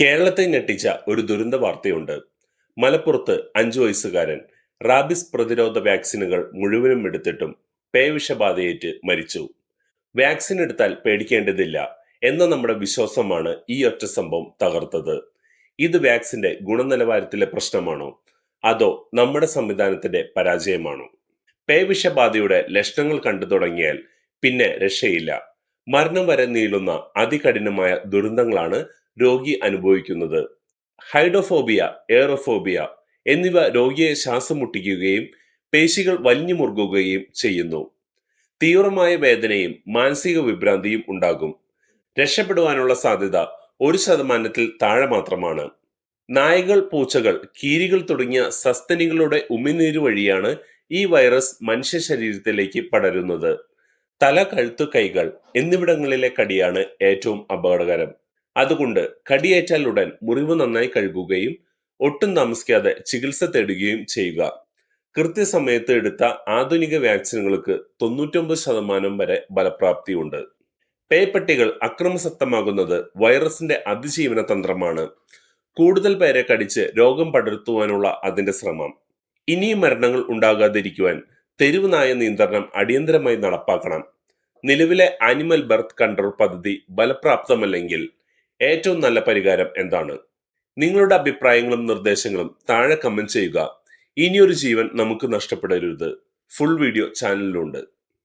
കേരളത്തെ ഞെട്ടിച്ച ഒരു ദുരന്ത വാർത്തയുണ്ട്. മലപ്പുറത്ത് അഞ്ചു വയസ്സുകാരൻ റാബിസ് പ്രതിരോധ വാക്സിനുകൾ മുഴുവനും എടുത്തിട്ടും പേവിഷബാധയേറ്റ് മരിച്ചു. വാക്സിൻ എടുത്താൽ പേടിക്കേണ്ടതില്ല എന്ന നമ്മുടെ വിശ്വാസമാണ് ഈ ഒറ്റ സംഭവം തകർത്തത്. ഇത് വാക്സിന്റെ ഗുണനിലവാരത്തിലെ പ്രശ്നമാണോ? അതോ നമ്മുടെ സംവിധാനത്തിന്റെ പരാജയമാണോ? പേവിഷബാധയുടെ ലക്ഷണങ്ങൾ കണ്ടു തുടങ്ങിയാൽ പിന്നെ രക്ഷയില്ല. മരണം വരെ നീളുന്ന അതികഠിനമായ ദുരന്തങ്ങളാണ് രോഗി അനുഭവിക്കുന്നത്. ഹൈഡോഫോബിയ എയറോഫോബിയ എന്നിവ രോഗിയെ ശ്വാസം മുട്ടിക്കുകയും പേശികൾ വലിഞ്ഞു മുറുകുകയും ചെയ്യുന്നു. തീവ്രമായ വേദനയും മാനസിക വിഭ്രാന്തിയും ഉണ്ടാകും. രക്ഷപ്പെടുവാനുള്ള സാധ്യത ഒരു ശതമാനത്തിൽ താഴെ മാത്രമാണ്. നായകൾ പൂച്ചകൾ കീരികൾ തുടങ്ങിയ സസ്തനികളുടെ ഉമിനീര് വഴിയാണ് ഈ വൈറസ് മനുഷ്യ ശരീരത്തിലേക്ക് പടരുന്നത്. തല കഴുത്തു കൈകൾ എന്നിവിടങ്ങളിലെ കടിയാണ് ഏറ്റവും അപകടകരം. അതുകൊണ്ട് കടിയേറ്റാൽ ഉടൻ മുറിവ് നന്നായി കഴുകുകയും ഒട്ടും താമസിക്കാതെ ചികിത്സ തേടുകയും ചെയ്യുക. കൃത്യസമയത്ത് എടുത്ത ആധുനിക വാക്സിനുകൾക്ക് തൊണ്ണൂറ്റൊമ്പത് ശതമാനം വരെ ഫലപ്രാപ്തിയുണ്ട്. പേപ്പട്ടികൾ അക്രമസക്തമാകുന്നത് വൈറസിന്റെ അതിജീവന തന്ത്രമാണ്. കൂടുതൽ പേരെ കടിച്ച് രോഗം പടർത്തുവാനുള്ള അതിന്റെ ശ്രമം. ഇനിയും മരണങ്ങൾ ഉണ്ടാകാതിരിക്കുവാൻ തെരുവ് നായ നിയന്ത്രണം അടിയന്തരമായി നടപ്പാക്കണം. നിലവിലെ ആനിമൽ ബർത്ത് കൺട്രോൾ പദ്ധതി ഫലപ്രാപ്തമല്ലെങ്കിൽ ഏറ്റവും നല്ല പരിഹാരം എന്താണ്? നിങ്ങളുടെ അഭിപ്രായങ്ങളും നിർദ്ദേശങ്ങളും താഴെ കമന്റ് ചെയ്യുക. ഇനിയൊരു ജീവൻ നമുക്ക് നഷ്ടപ്പെടരുത്. Full video ചാനലിലുണ്ട്